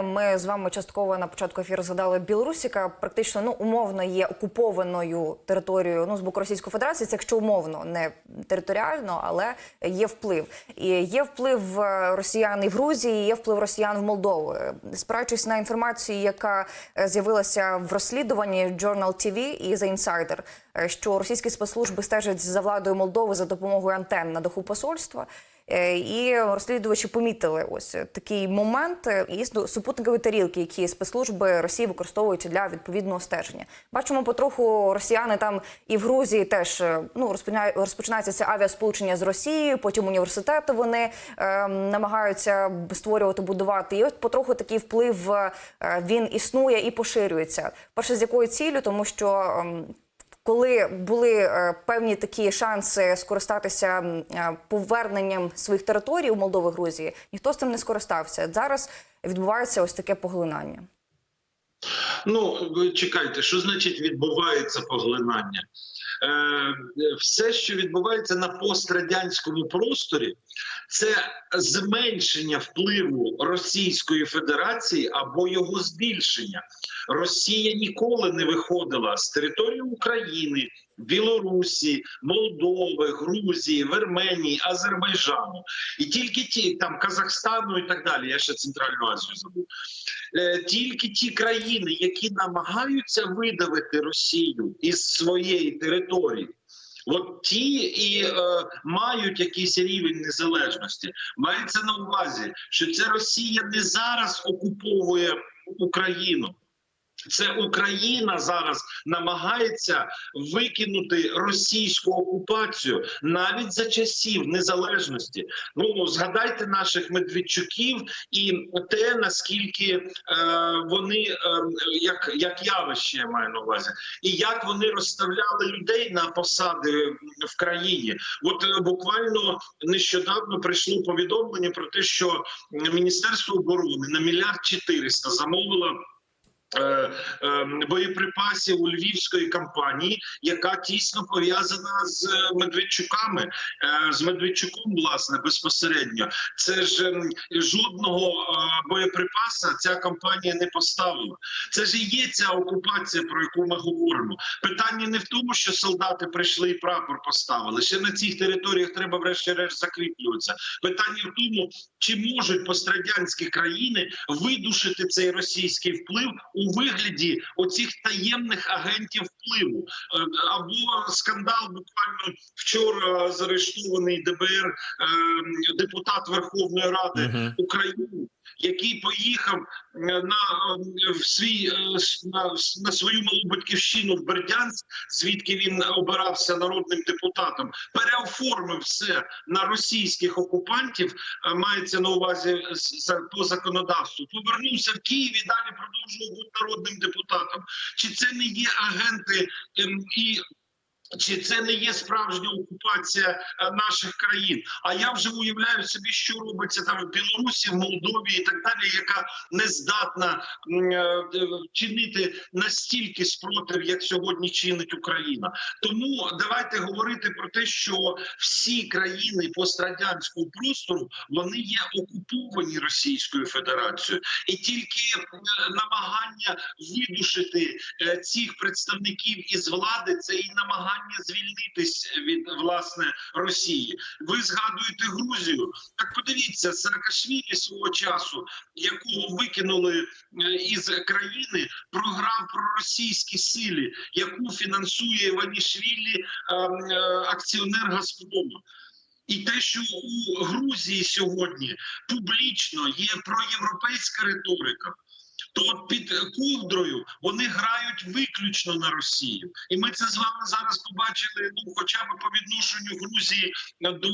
Ми з вами частково на початку ефіру згадали Білорусь, яка практично ну умовно є окупованою територією ну з боку Російської Федерації. Це якщо умовно, не територіально, але є вплив. І є вплив е, росіян і в Грузії, є вплив росіян в Молдову. Е, Спираючись на інформацію, яка е, з'явилася в розслідуванні Journal TV і The Insider, що російські спецслужби стежать за владою Молдови за допомогою антенн на даху посольства. Е, І розслідувачі помітили ось такий момент е, і супутникові тарілки, які спецслужби Росії використовують для відповідного стеження. Бачимо потроху росіяни там і в Грузії теж е, ну розпочинає- розпочинається це авіасполучення з Росією. Потім університети вони е, намагаються створювати, будувати. І от потроху такий вплив е, він існує і поширюється. Перше з якою ціллю, тому що. ем, коли були е, певні такі шанси скористатися е, поверненням своїх територій у Молдови Грузії, ніхто з цим не скористався. Зараз відбувається ось таке поглинання. Ну, чекайте, що значить відбувається поглинання? Е, все, що відбувається на пострадянському просторі, це зменшення впливу Російської Федерації або його збільшення. Росія ніколи не виходила з території України, Білорусі, Молдови, Грузії, Вірменії, Азербайджану і тільки ті там Казахстану і так далі. Я ще Центральну Азію забув. Е, тільки ті країни, які намагаються видавити Росію із своєї території. От ті і е, мають якийсь рівень незалежності. Мається на увазі, що це Росія не зараз окуповує Україну. Це Україна зараз намагається викинути російську окупацію навіть за часів незалежності. Ну згадайте наших медведчуків і те наскільки е, вони е, як, як явище я маю на увазі, і як вони розставляли людей на посади в країні. От е, буквально нещодавно прийшло повідомлення про те, що Міністерство оборони на мільярд 400 замовило. Е, е, Боєприпасів у львівської компанії, яка тісно пов'язана з е, Медведчуками, з Медведчуком, власне, безпосередньо. Це ж ем, жодного боєприпаса ця компанія не поставила. Це ж і є ця окупація, про яку ми говоримо. Питання не в тому, що солдати прийшли і прапор поставили. Ще на цих територіях треба, врешті-решт, закріплюватися. Питання в тому, чи можуть пострадянські країни видушити цей російський вплив у вигляді оцих таємних агентів впливу, Е, або скандал буквально вчора заарештований ДБР е, депутат Верховної Ради Мгм. України, який поїхав е, на е, в свій е, на, на свою малу батьківщину в Бердянськ, звідки він обирався народним депутатом, переоформив все на російських окупантів. Мається на увазі по законодавству. Повернувся в Київ і далі продовжував бути народним депутатом. Чи це не є агенти ем, і чи це не є справжня окупація е, наших країн? А я вже уявляю собі, що робиться там в Білорусі, в Молдові і так далі, яка не здатна е, е, чинити настільки спротив, як сьогодні чинить Україна. Тому давайте говорити про те, що всі країни пострадянського простору вони є окуповані Російською Федерацією, і тільки намагання видушити цих представників із влади це і намагання звільнитись від власне Росії. Ви згадуєте Грузію? Так подивіться, Саакашвілі свого часу, якого викинули е, із країни, програв про російські силі, яку фінансує Іванішвілі е, е, акціонер Газпрому. І те, що у Грузії сьогодні публічно є проєвропейська риторика, то під ковдрою вони грають виключно на Росію, і ми це з вами зараз побачили. Ну, хоча б по відношенню Грузії до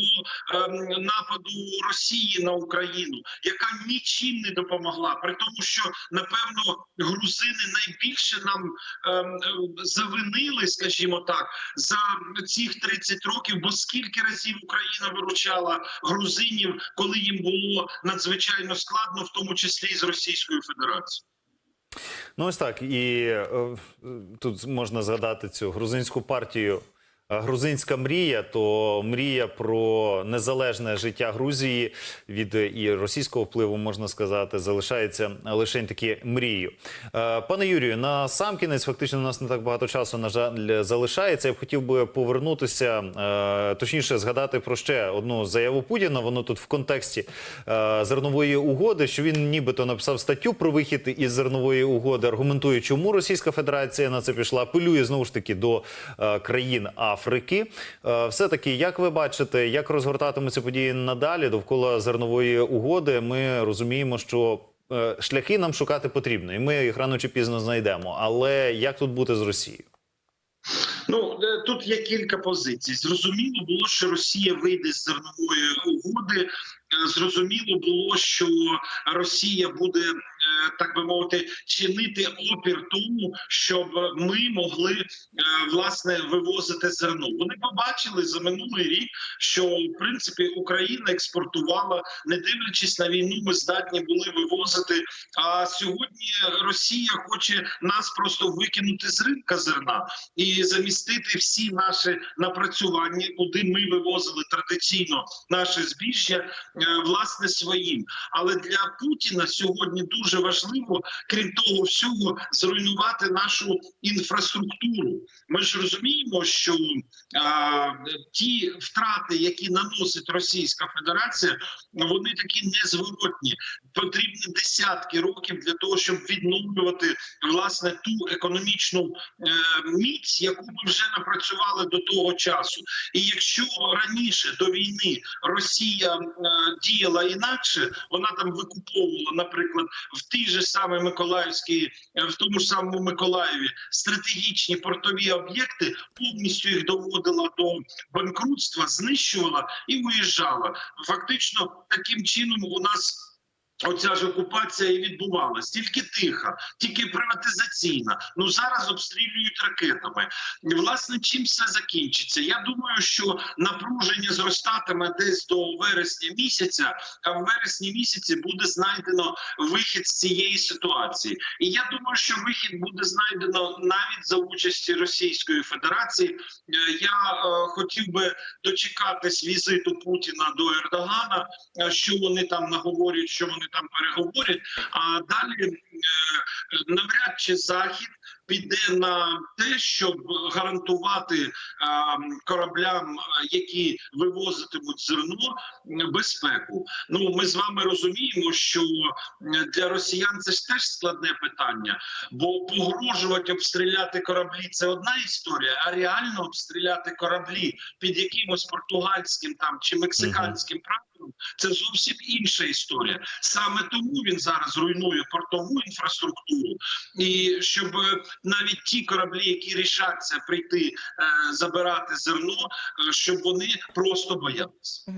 ем, нападу Росії на Україну, яка нічим не допомогла, при тому, що напевно грузини найбільше нам ем, завинили, скажімо так, за цих 30 років. Бо скільки разів Україна виручала грузинів, коли їм було надзвичайно складно, в тому числі і з Російською Федерацією. Ну ось так. І е, тут можна згадати цю грузинську партію грузинська мрія, то мрія про незалежне життя Грузії від і російського впливу, можна сказати, залишається лише таки мрією. Е, Пане Юрію, на сам кінець фактично у нас не так багато часу на жаль залишається. Я б хотів би повернутися, е, точніше згадати про ще одну заяву Путіна. Воно тут в контексті е, зернової угоди, що він нібито написав статтю про вихід із зернової угоди, аргументує, чому Російська Федерація на це пішла. Апелює знову ж таки до країн Африки. Е, Все таки, як ви бачите, як розгортатимуться події надалі довкола зернової угоди? Ми розуміємо, що е, шляхи нам шукати потрібно, і ми їх рано чи пізно знайдемо. Але як тут бути з Росією? Ну е, тут є кілька позицій. Зрозуміло було, що Росія вийде з зернової угоди. Зрозуміло було, що Росія буде, так би мовити, чинити опір тому, щоб ми могли е, власне вивозити зерно. Вони побачили за минулий рік, що в принципі Україна експортувала, не дивлячись на війну, ми здатні були вивозити. А сьогодні Росія хоче нас просто викинути з ринка зерна і замістити всі наші напрацювання, куди ми вивозили традиційно наше збіжжя, е, власне своїм. Але для Путіна сьогодні дуже важливо, крім того всього, зруйнувати нашу інфраструктуру. Ми ж розуміємо, що а, ті втрати, які наносить Російська Федерація, вони такі незворотні. Потрібні десятки років для того, щоб відновлювати власне ту економічну е, міць, яку ми вже напрацювали до того часу. І якщо раніше до війни Росія е, діяла інакше, вона там викуповувала, наприклад, в тій же саме Миколаївській, е, в тому ж самому Миколаєві стратегічні портові об'єкти, повністю їх доводила до банкрутства, знищувала і виїжджала. Фактично, таким чином у нас. Оця ж окупація і відбувалась тільки тиха, тільки приватизаційна. Ну зараз обстрілюють ракетами. Власне, чим все закінчиться? Я думаю, що напруження зростатиме десь до вересня місяця, а в вересні місяці буде знайдено вихід з цієї ситуації. І я думаю, що вихід буде знайдено навіть за участі Російської Федерації. Е, Я е, хотів би дочекатись візиту Путіна до Ердогана, е, що вони там наговорять, що вони там переговорять. А далі е, навряд чи захід піде на те, щоб гарантувати е, кораблям, е, які вивозитимуть зерно, безпеку. Ну ми з вами розуміємо, що для росіян це ж теж складне питання, бо погрожувати обстріляти кораблі це одна історія, а реально обстріляти кораблі під якимось португальським там чи мексиканським прапором це зовсім інша історія. Саме тому він зараз руйнує портову інфраструктуру, і щоб е, навіть ті кораблі, які рішаться прийти е, забирати зерно, е, щоб вони просто боялися.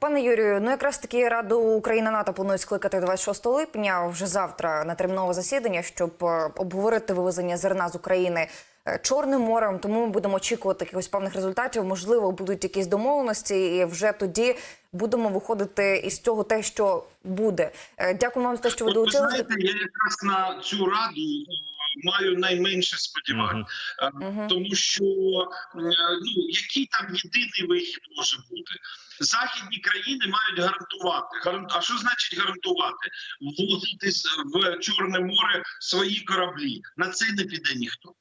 Пане Юрію, ну якраз таки Раду Україна НАТО планують скликати 26 липня, вже завтра на термінове засідання, щоб обговорити вивезення зерна з України Чорним морем. Тому ми будемо очікувати якихось певних результатів. Можливо, будуть якісь домовленості, і вже тоді будемо виходити із цього те, що буде. Е, Дякую вам за те, що ви долучилися. знаєте, я якраз на цю раду е, маю найменше сподівань, Е, Мгм. тому що е, ну який там єдиний вихід може бути. Західні країни мають гарантувати. Гаран- А що значить гарантувати? Ввозити в Чорне море свої кораблі. На це не піде ніхто.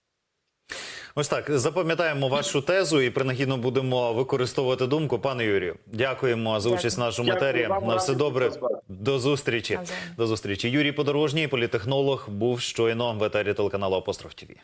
Ось так запам'ятаємо вашу тезу і принагідно будемо використовувати думку. Пане Юрію, дякуємо за Дякую. участь в нашому Дякую матерії. На все добре. До зустрічі. До зустрічі. Юрій Подорожній, політехнолог, був щойно в етері телеканалу Апостроф ТІВІ.